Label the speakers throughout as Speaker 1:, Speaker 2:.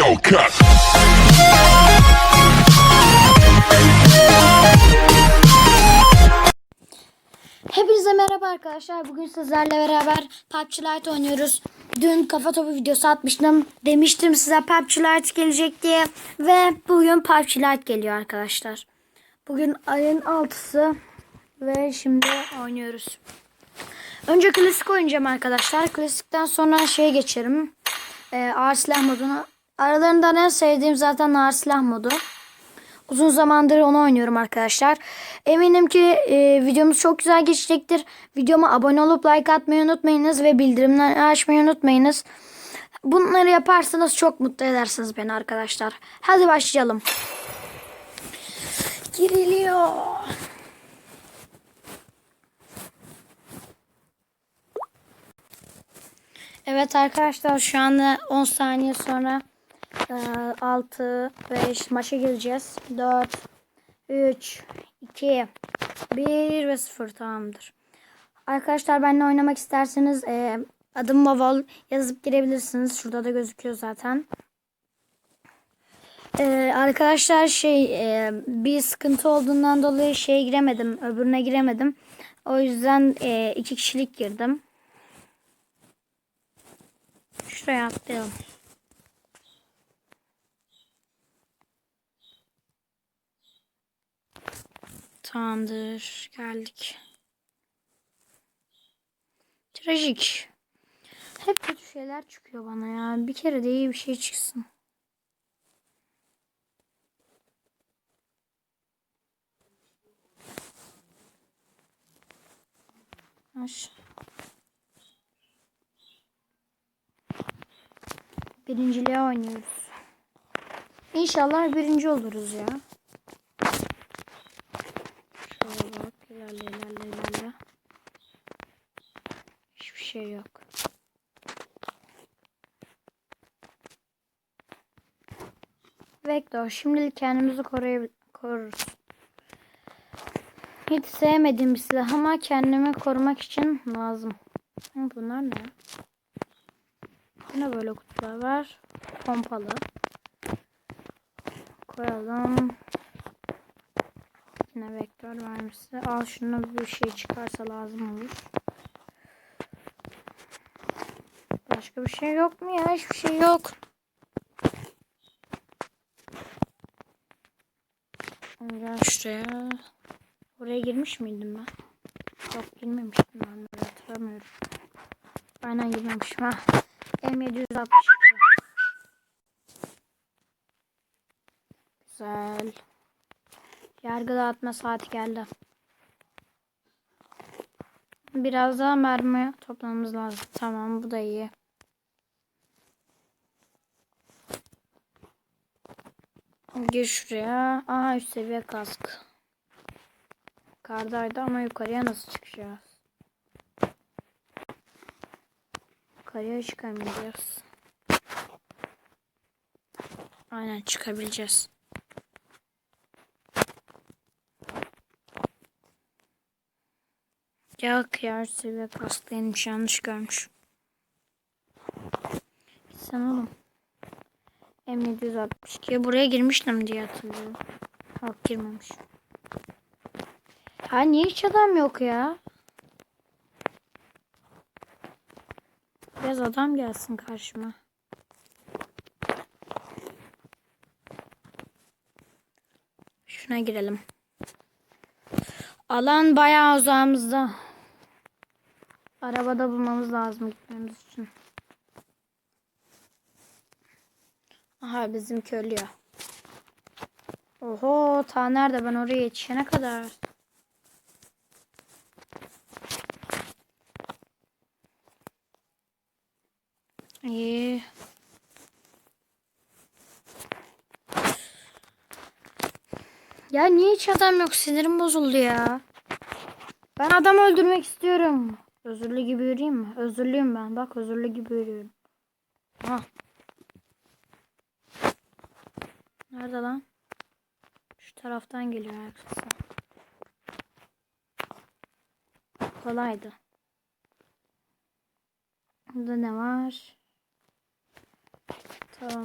Speaker 1: Hellcat.
Speaker 2: Hepinize merhaba arkadaşlar. Bugün sizlerle beraber PUBG Lite oynuyoruz. Dün kafa topu videosu atmıştım. Demiştim size PUBG Lite gelecek diye. Ve bugün PUBG Lite geliyor arkadaşlar. Bugün ayın 6'sı. Ve şimdi oynuyoruz. Önce klasik oynayacağım arkadaşlar. Klasikten sonra şeye geçerim. Ee, ağır silah moduna. Aralarından en sevdiğim zaten ağır silah modu. Uzun zamandır onu oynuyorum arkadaşlar. Eminim ki e, videomuz çok güzel geçecektir. Videoma abone olup like atmayı unutmayınız ve bildirimleri açmayı unutmayınız. Bunları yaparsanız çok mutlu edersiniz beni arkadaşlar. Hadi başlayalım. Giriliyor. Evet arkadaşlar şu anda 10 saniye sonra 6, 5 maça gireceğiz. 4, 3, 2, 1 ve 0 tamamdır. Arkadaşlar benimle oynamak isterseniz e, adım Bavol yazıp girebilirsiniz. Şurada da gözüküyor zaten. E, arkadaşlar şey e, bir sıkıntı olduğundan dolayı şeye giremedim. Öbürüne giremedim. O yüzden e, iki kişilik girdim. Şuraya atlayalım. Tamamdır. Geldik. Trajik. Hep kötü şeyler çıkıyor bana ya. Bir kere de iyi bir şey çıksın. Aş. Birinciliğe oynuyoruz. İnşallah birinci oluruz ya. Şöyle bak ilerle ilerle ilerle. Hiçbir şey yok. Vektör şimdilik kendimizi koruruz. Hiç sevmediğim bir silah ama kendimi korumak için lazım. Bunlar ne? Ne böyle kutular var? Pompalı. Koyalım. Yine vektör vermişse. Al şuna bir şey çıkarsa lazım olur. Başka bir şey yok mu ya? Hiçbir şey yok. Gel şuraya. Oraya girmiş miydim ben? Yok girmemiştim ben. Böyle hatırlamıyorum. Aynen girmemişim ha. M762. Güzel. Yargı dağıtma saati geldi. Biraz daha mermi toplamamız lazım. Tamam bu da iyi. Gir şuraya. Aha üst seviye kask. Kardaydı ama yukarıya nasıl çıkacağız? Yukarıya çıkamayacağız. Aynen çıkabileceğiz. Ya seviye kaskıymış yanlış görmüş. Sen oğlum. M762 buraya girmiştim diye hatırlıyorum. Yok girmemiş. Ha niye hiç adam yok ya? Biraz adam gelsin karşıma. Şuna girelim. Alan bayağı uzağımızda. Arabada bulmamız lazım gitmemiz için. Aha bizimki ölüyor. Oho ta nerede ben oraya yetişene kadar. İyi. Ya niye hiç adam yok? Sinirim bozuldu ya. Ben adam öldürmek istiyorum. Özürlü gibi yürüyeyim mi? Özürlüyüm ben. Bak özürlü gibi yürüyorum. Ha. Nerede lan? Şu taraftan geliyor arkası. Kolaydı. Burada ne var? Tamam.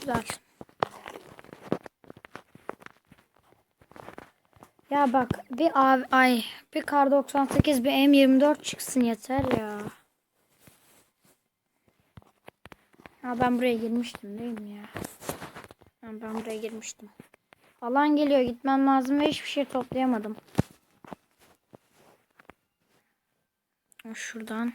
Speaker 2: Güzel. Ya bak bir av- ay bir kar 98 bir M24 çıksın yeter ya. Ha ben buraya girmiştim değil mi ya? Ha, ben buraya girmiştim. Alan geliyor gitmem lazım ve hiçbir şey toplayamadım. Şuradan.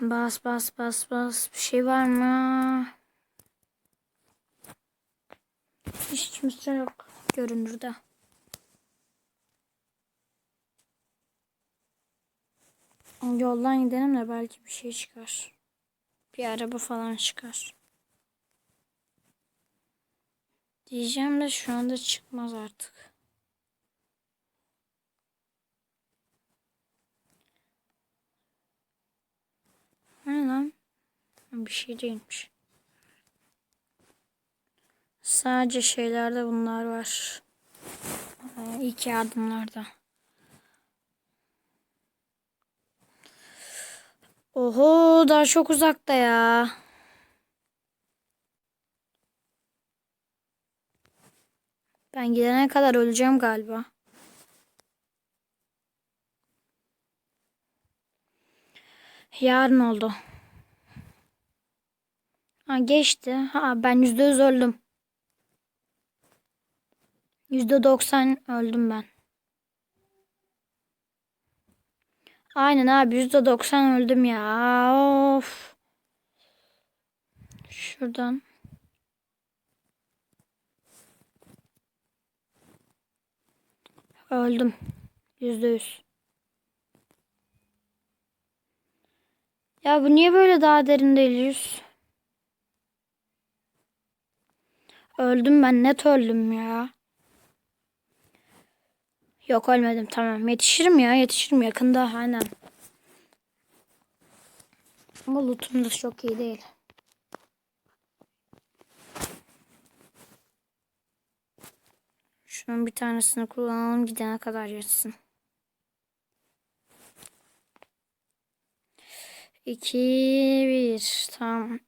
Speaker 2: Bas bas bas bas. Bir şey var mı? Hiç kimse yok. Görünürde. Yoldan gidelim de belki bir şey çıkar. Bir araba falan çıkar. Diyeceğim de şu anda çıkmaz artık. Ne lan? Bir şey değilmiş. Sadece şeylerde bunlar var. Ee, yardımlarda. Oho daha çok uzakta ya. Ben gidene kadar öleceğim galiba. Yarın oldu. Ha geçti. Ha ben yüzde yüz öldüm. Yüzde doksan öldüm ben. Aynen abi yüzde doksan öldüm ya. Of. Şuradan. Öldüm. Yüzde yüz. Ya bu niye böyle daha derin yüz? Öldüm ben net öldüm ya. Yok ölmedim tamam yetişirim ya yetişirim yakında aynen. Ama lootum da çok iyi değil. Şunun bir tanesini kullanalım gidene kadar yetsin. 2 1 tamam.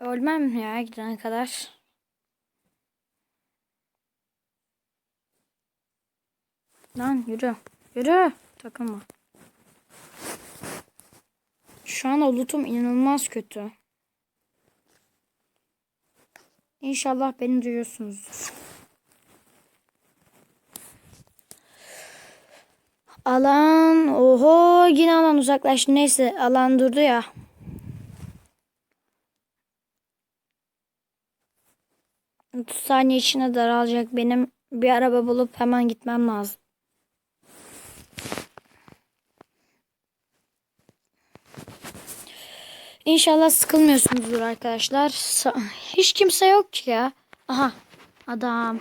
Speaker 2: Ölmem ya gidene kadar. Lan yürü. Yürü. Takılma. Şu an o lootum inanılmaz kötü. İnşallah beni duyuyorsunuzdur. Alan. Oho yine alan uzaklaştı. Neyse alan durdu ya. Saniye içinde daralacak. Benim bir araba bulup hemen gitmem lazım. İnşallah sıkılmıyorsunuzdur arkadaşlar. Hiç kimse yok ki ya. Aha adam.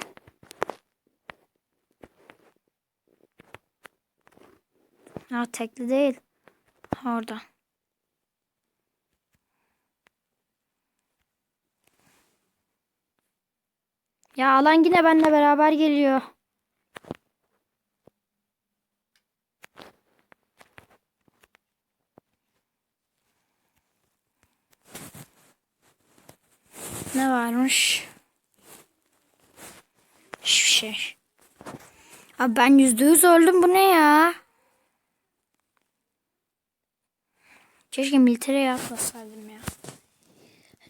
Speaker 2: Ha tekli değil. Orada. Ya alan yine benimle beraber geliyor. Ne varmış? Hiçbir şey. Abi ben yüzde yüz öldüm. Bu ne ya? Keşke military yapmasaydım ya.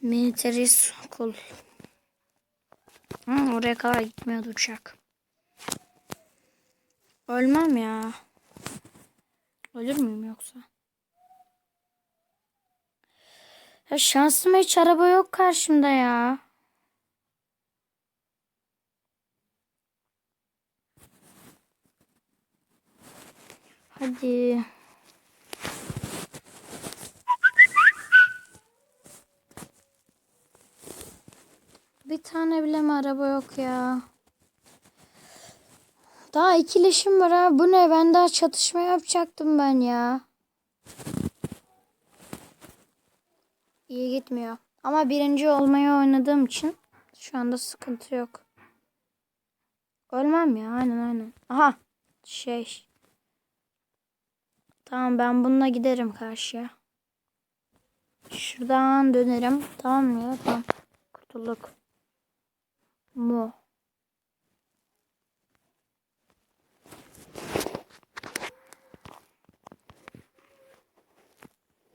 Speaker 2: Military school. Hı, oraya kadar gitmiyordu uçak. Ölmem ya. Ölür müyüm yoksa? Ya şansıma hiç araba yok karşımda ya. Hadi. Bir tane bile mi araba yok ya? Daha ikileşim var ha. Bu ne? Ben daha çatışma yapacaktım ben ya. İyi gitmiyor. Ama birinci olmayı oynadığım için şu anda sıkıntı yok. Ölmem ya. Aynen aynen. Aha. Şey. Tamam ben bununla giderim karşıya. Şuradan dönerim. Tamam mı ya? Tamam. Kurtulduk. Mu.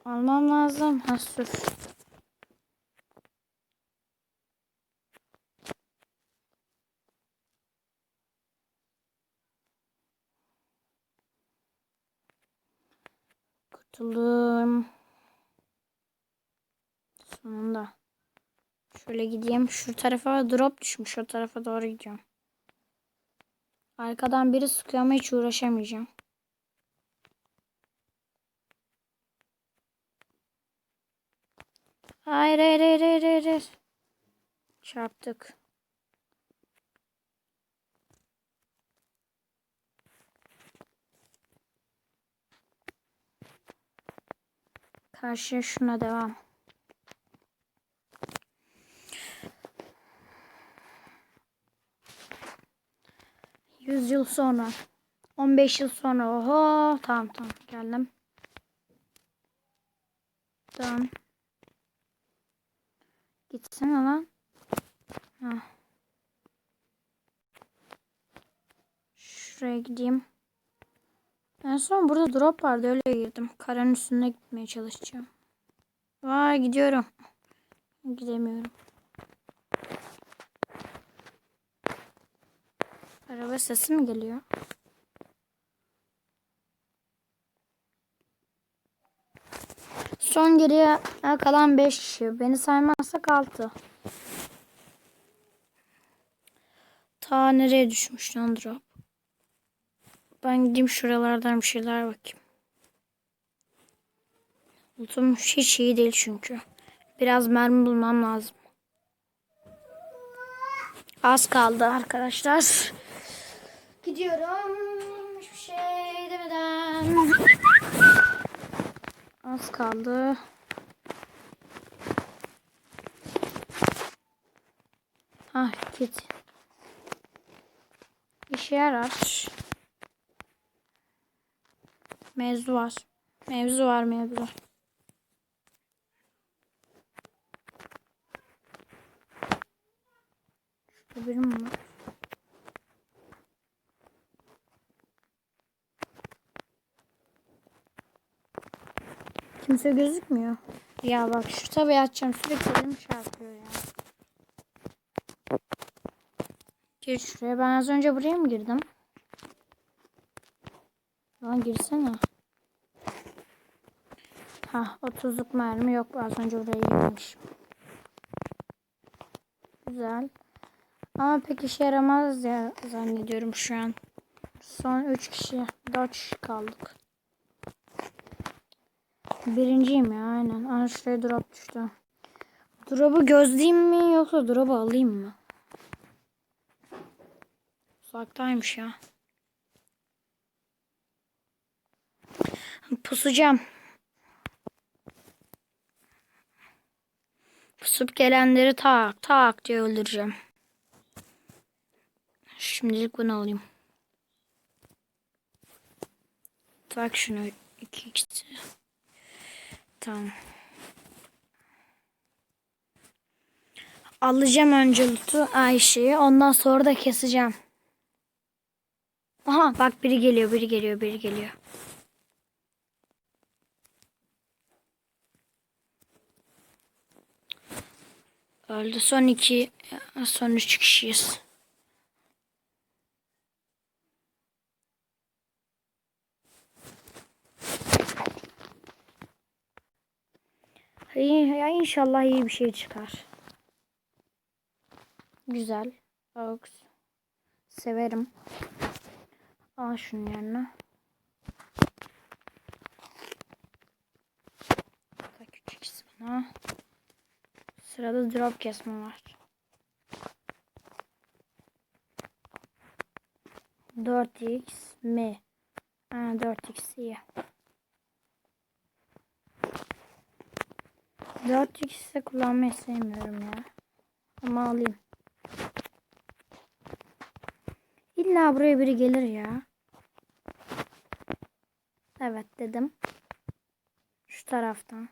Speaker 2: Almam lazım. Ha sür. Şöyle gideyim. Şu tarafa drop düşmüş. O tarafa doğru gidiyorum. Arkadan biri sıkıyor ama hiç uğraşamayacağım. Hayır hayır hayır hayır hayır. hayır. Çarptık. Karşıya şuna devam. Yüz yıl sonra. 15 yıl sonra. Oho. Tamam tamam geldim. Tamam. Gitsene lan. Heh. Şuraya gideyim. En son burada drop vardı öyle girdim. Karanın üstüne gitmeye çalışacağım. Vay gidiyorum. Gidemiyorum. Araba sesi mi geliyor? Son geriye kalan 5 kişi. Beni saymazsak 6. Ta nereye düşmüş lan drop? Ben gideyim şuralardan bir şeyler bakayım. Lootum hiç iyi değil çünkü. Biraz mermi bulmam lazım. Az kaldı arkadaşlar. Gidiyorum. Hiçbir şey demeden. Az kaldı. Ah git. İşe yarar. Mevzu var. Mevzu var mevzu. Şurada biri Kimse gözükmüyor. Ya bak şu tabi açacağım sürekli elim çarpıyor ya. Gir şuraya. Ben az önce buraya mı girdim? Lan girsene. Ha 30'luk mermi yok. Az önce oraya girmişim. Güzel. Ama pek işe yaramaz ya zannediyorum şu an. Son 3 kişi, 4 kişi kaldık. Birinciyim ya aynen. Aa şuraya drop düştü. Drop'u gözleyeyim mi yoksa drop'u alayım mı? Uzaktaymış ya. Pusacağım. Pusup gelenleri tak tak diye öldüreceğim. Şimdilik bunu alayım. Tak şunu iki ikisi. Tamam. Alacağım önce loot'u Ayşe'yi. Ondan sonra da keseceğim. Aha bak biri geliyor, biri geliyor, biri geliyor. Öldü son iki, son üç kişiyiz. Ya inşallah iyi bir şey çıkar. Güzel. Aux. Severim. Al şunun yerine. Da küçük ismine. Sırada drop kesme var. 4x mi? Ha 4x iyi. 4x'i kullanmayı sevmiyorum ya. Ama alayım. İlla buraya biri gelir ya. Evet dedim. Şu taraftan.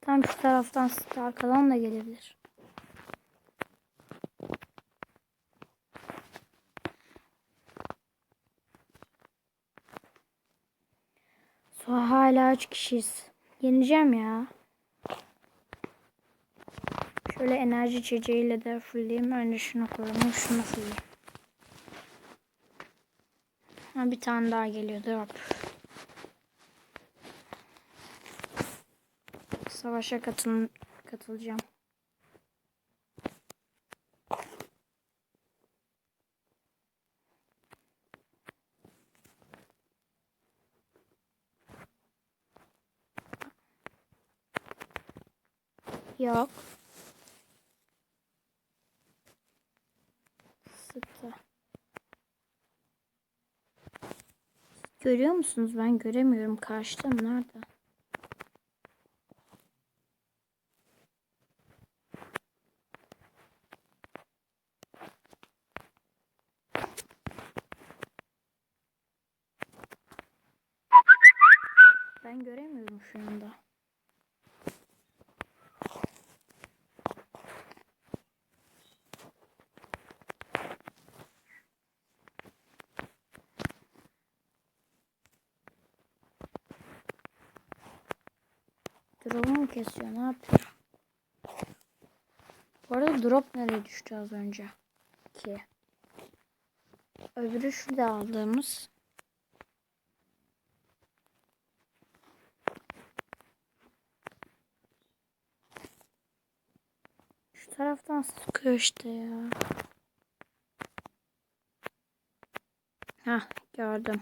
Speaker 2: Tam şu taraftan. Arkadan da gelebilir. Hala üç kişiyiz. Yeneceğim ya. Şöyle enerji içeceğiyle de fullleyeyim. Önce şunu koyayım. Şunu fullleyeyim. Ha, bir tane daha geliyor. Drop. Savaşa katıl katılacağım. Yok. Sıktı. Görüyor musunuz? Ben göremiyorum. Karşıda mı? Nerede? Ben göremiyorum şu anda. Drop'u mu kesiyor? Ne yapıyor? Bu arada drop nereye düştü az önce? Ki. Öbürü şurada aldığımız. Şu taraftan sıkıyor işte ya. Hah gördüm.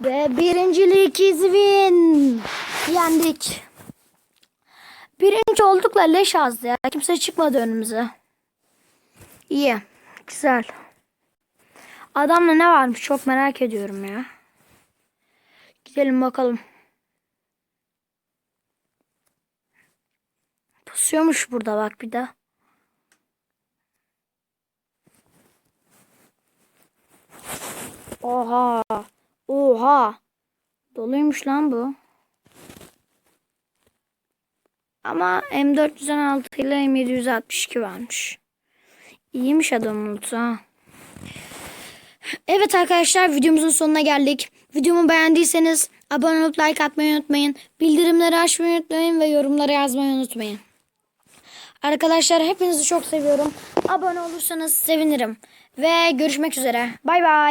Speaker 2: Ve birincilik izvin. Yendik. Birinci olduk la leş azdı ya. Kimse çıkmadı önümüze. İyi. Güzel. Adamla ne varmış çok merak ediyorum ya. Gidelim bakalım. Pusuyormuş burada bak bir de. Oha. Oha. Doluymuş lan bu. Ama M416 ile M762 varmış. İyiymiş lootu ha. Evet arkadaşlar videomuzun sonuna geldik. Videomu beğendiyseniz abone olup like atmayı unutmayın. Bildirimleri açmayı unutmayın ve yorumlara yazmayı unutmayın. Arkadaşlar hepinizi çok seviyorum. Abone olursanız sevinirim. Ve görüşmek üzere. Bay bay.